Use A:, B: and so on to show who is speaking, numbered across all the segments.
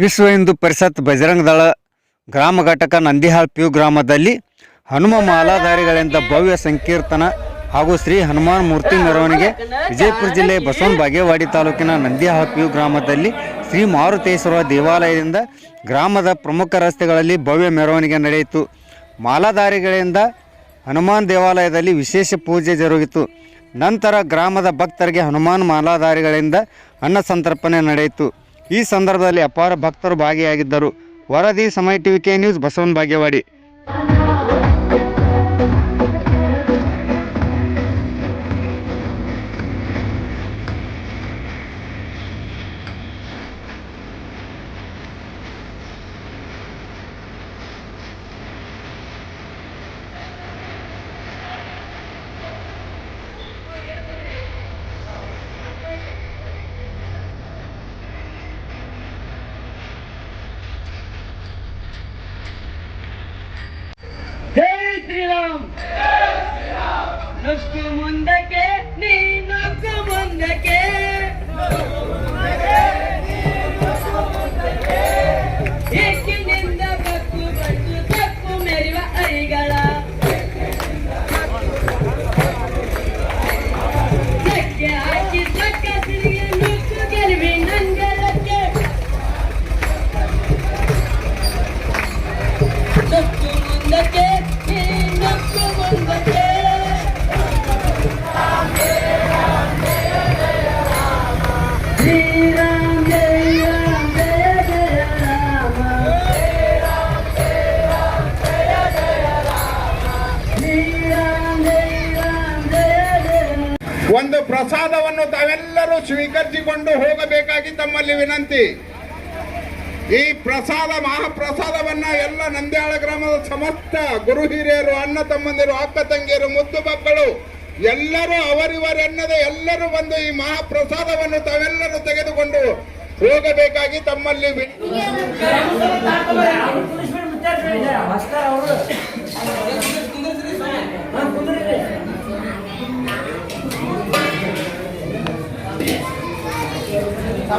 A: ವಿಶ್ವ ಹಿಂದೂ ಪರಿಷತ್ ಬಜರಂಗ ದಳ ಗ್ರಾಮ ಘಟಕ ನಂದಿಹಾಳ್ ಪಿಯು ಗ್ರಾಮದಲ್ಲಿ ಹನುಮ ಮಾಲಾಧಾರಿಗಳಿಂದ ಭವ್ಯ ಸಂಕೀರ್ತನ ಹಾಗೂ ಶ್ರೀ ಹನುಮಾನ್ ಮೂರ್ತಿ ಮೆರವಣಿಗೆ ವಿಜಯಪುರ ಜಿಲ್ಲೆ ಬಸವನ ಬಾಗೇವಾಡಿ ತಾಲೂಕಿನ ನಂದಿಹಾಳ್ ಪಿಯು ಗ್ರಾಮದಲ್ಲಿ ಶ್ರೀ ಮಾರುತೇಶ್ವರ ದೇವಾಲಯದಿಂದ ಗ್ರಾಮದ ಪ್ರಮುಖ ರಸ್ತೆಗಳಲ್ಲಿ ಭವ್ಯ ಮೆರವಣಿಗೆ ನಡೆಯಿತು. ಮಾಲಾಧಾರಿಗಳಿಂದ ಹನುಮಾನ್ ದೇವಾಲಯದಲ್ಲಿ ವಿಶೇಷ ಪೂಜೆ ಜರುಗಿತು. ನಂತರ ಗ್ರಾಮದ ಭಕ್ತರಿಗೆ ಹನುಮಾನ್ ಮಾಲಾಧಾರಿಗಳಿಂದ ಅನ್ನ ಸಂತರ್ಪಣೆ ನಡೆಯಿತು. ಈ ಸಂದರ್ಭದಲ್ಲಿ ಅಪಾರ ಭಕ್ತರು ಭಾಗಿಯಾಗಿದ್ದರು. ವರದಿ ಸಮಯ TV K news Basavana Bagewadi
B: Nuestro mundo
C: que ಪ್ರಸಾದವನ್ನು ತಾವೆಲ್ಲರೂ ಸ್ವೀಕರಿಸಿಕೊಂಡು ಹೋಗಬೇಕಾಗಿ ತಮ್ಮಲ್ಲಿ ವಿನಂತಿ. ಈ ಪ್ರಸಾದ, ಮಹಾಪ್ರಸಾದವನ್ನ ಎಲ್ಲ ನಂದ್ಯಾಳ ಗ್ರಾಮದ ಸಮಸ್ತ ಗುರು ಹಿರಿಯರು, ಅಣ್ಣ ತಮ್ಮಂದಿರು, ಅಕ್ಕ ತಂಗಿಯರು, ಮುದ್ದು ಮಕ್ಕಳು, ಎಲ್ಲರೂ ಅವರಿವರೆನ್ನದೆ ಎಲ್ಲರೂ ಬಂದು ಈ ಮಹಾಪ್ರಸಾದವನ್ನು ತಾವೆಲ್ಲರೂ ತೆಗೆದುಕೊಂಡು ಹೋಗಬೇಕಾಗಿ ತಮ್ಮಲ್ಲಿ ವಿ-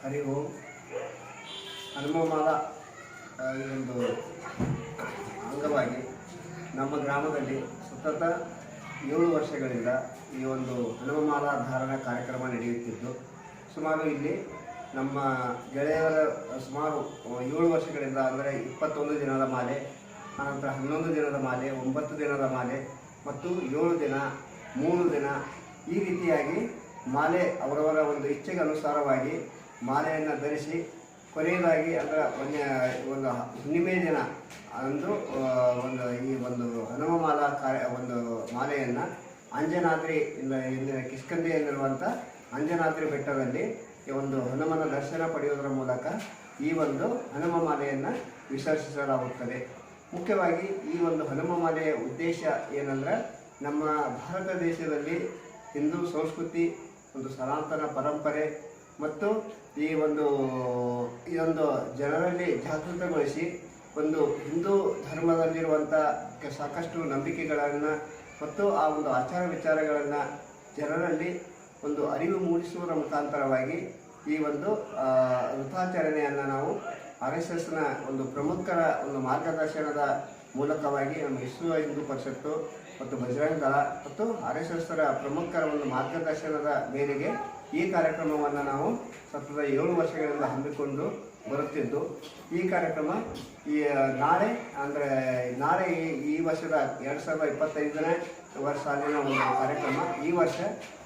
D: ಹರಿ ಓಂ ಹನುಮಮಾಲ ಆ, ಈ ಒಂದು ಅಂಗವಾಗಿ ನಮ್ಮ ಗ್ರಾಮದಲ್ಲಿ ಸತತ ಏಳು ವರ್ಷಗಳಿಂದ ಈ ಒಂದು ಹನುಮಮಾಲಾ ಧಾರಣ ಕಾರ್ಯಕ್ರಮ ನಡೆಯುತ್ತಿದ್ದು, ಸುಮಾರು ಇಲ್ಲಿ ನಮ್ಮ ಗೆಳೆಯರ ಸುಮಾರು ಏಳು ವರ್ಷಗಳಿಂದ ಅಂದರೆ ಇಪ್ಪತ್ತೊಂದು ದಿನದ ಮಾಲೆ, ಆನಂತರ ಹನ್ನೊಂದು ದಿನದ ಮಾಲೆ, ಒಂಬತ್ತು ದಿನದ ಮಾಲೆ ಮತ್ತು ಏಳು ದಿನ, ಮೂರು ದಿನ ಈ ರೀತಿಯಾಗಿ ಮಾಲೆ ಅವರವರ ಒಂದು ಇಚ್ಛೆಗೆ ಅನುಸಾರವಾಗಿ ಮಾಲೆಯನ್ನು ಧರಿಸಿ ಕೊನೆಯದಾಗಿ ಅದರ ಒಂದು ಒಂದು ಹುಣ್ಣಿಮೆ ದಿನ ಅಂದು ಒಂದು ಈ ಒಂದು ಹನುಮಮಾಲಾ ಕಾರ್ಯ, ಒಂದು ಮಾಲೆಯನ್ನು ಅಂಜನಾದ್ರಿ ಇಂದ ಇಂದಿನ ಕಿಷ್ಕಂದೆಯಲ್ಲಿರುವಂಥ ಅಂಜನಾದ್ರಿ ಬೆಟ್ಟದಲ್ಲಿ ಈ ಒಂದು ಹನುಮನ ದರ್ಶನ ಪಡೆಯುವುದರ ಮೂಲಕ ಈ ಒಂದು ಹನುಮ ಮಾಲೆಯನ್ನು ವಿಸರ್ಜಿಸಲಾಗುತ್ತದೆ. ಮುಖ್ಯವಾಗಿ ಈ ಒಂದು ಹನುಮ ಮಾಲೆಯ ಉದ್ದೇಶ ಏನಂದ್ರೆ ನಮ್ಮ ಭಾರತ ದೇಶದಲ್ಲಿ ಹಿಂದೂ ಸಂಸ್ಕೃತಿ ಒಂದು ಸನಾತನ ಪರಂಪರೆ ಮತ್ತು ಈ ಒಂದು ಈ ಒಂದು ಜನರಲ್ಲಿ ಜಾಗೃತಗೊಳಿಸಿ ಒಂದು ಹಿಂದೂ ಧರ್ಮದಲ್ಲಿರುವಂಥ ಸಾಕಷ್ಟು ನಂಬಿಕೆಗಳನ್ನು ಮತ್ತು ಆ ಒಂದು ಆಚಾರ ವಿಚಾರಗಳನ್ನು ಜನರಲ್ಲಿ ಒಂದು ಅರಿವು ಮೂಡಿಸುವುದರ ಮುಖಾಂತರವಾಗಿ ಈ ಒಂದು ವೃತಾಚರಣೆಯನ್ನು ನಾವು ಆರ್ ಎಸ್ ಎಸ್ನ ಒಂದು ಪ್ರಮುಖರ ಒಂದು ಮಾರ್ಗದರ್ಶನದ ಮೂಲಕವಾಗಿ ನಮ್ಮ ವಿಶ್ವ ಹಿಂದೂ ಪರಿಷತ್ತು ಮತ್ತು ಬಜರಂಗ ದಳ ಮತ್ತು ಆರ್ ಎಸ್ ಎಸ್ರ ಪ್ರಮುಖರ ಒಂದು ಮಾರ್ಗದರ್ಶನದ ಮೇರೆಗೆ ಈ ಕಾರ್ಯಕ್ರಮವನ್ನು ನಾವು ಸತತ ಏಳು ವರ್ಷಗಳಿಂದ ಹಮ್ಮಿಕೊಂಡು ಬರುತ್ತಿದ್ದು, ಈ ಕಾರ್ಯಕ್ರಮ ಈ ನಾಳೆ, ಅಂದರೆ ನಾಳೆ ಈ- ವರ್ಷದ ಎರಡು ಸಾವಿರದ ಇಪ್ಪತ್ತೈದನೇ ವರ್ಷ ಸಾಲಿನ ಒಂದು ಕಾರ್ಯಕ್ರಮ. ಈ ವರ್ಷ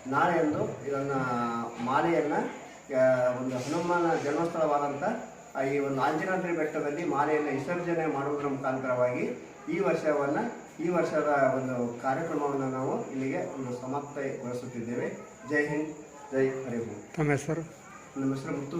D: ನಾಳೆಯಂದು ಇದನ್ನು ಮಾಲೆಯನ್ನು ಒಂದು ಹನುಮಾನ ಜನ್ಮಸ್ಥಳವಾದಂಥ ಈ ಒಂದು ಆಂಜನಾದ್ರಿ ಬೆಟ್ಟದಲ್ಲಿ ಮಾಲೆಯನ್ನು ವಿಸರ್ಜನೆ ಮಾಡುವುದರ ಮುಖಾಂತರವಾಗಿ ಈ ವರ್ಷವನ್ನು, ಈ ವರ್ಷದ ಒಂದು ಕಾರ್ಯಕ್ರಮವನ್ನು ನಾವು ಇಲ್ಲಿಗೆ ಒಂದು ಸಮಾಪ್ತಗೊಳಿಸುತ್ತಿದ್ದೇವೆ. ಜೈ ಹಿಂದ್. ಜೈ ಹರಿಭೂ
A: ನಮ್ಮ ಹೆಸರು
D: ನಮ್ಮ ಹೆಸರು ಮುತ್ತು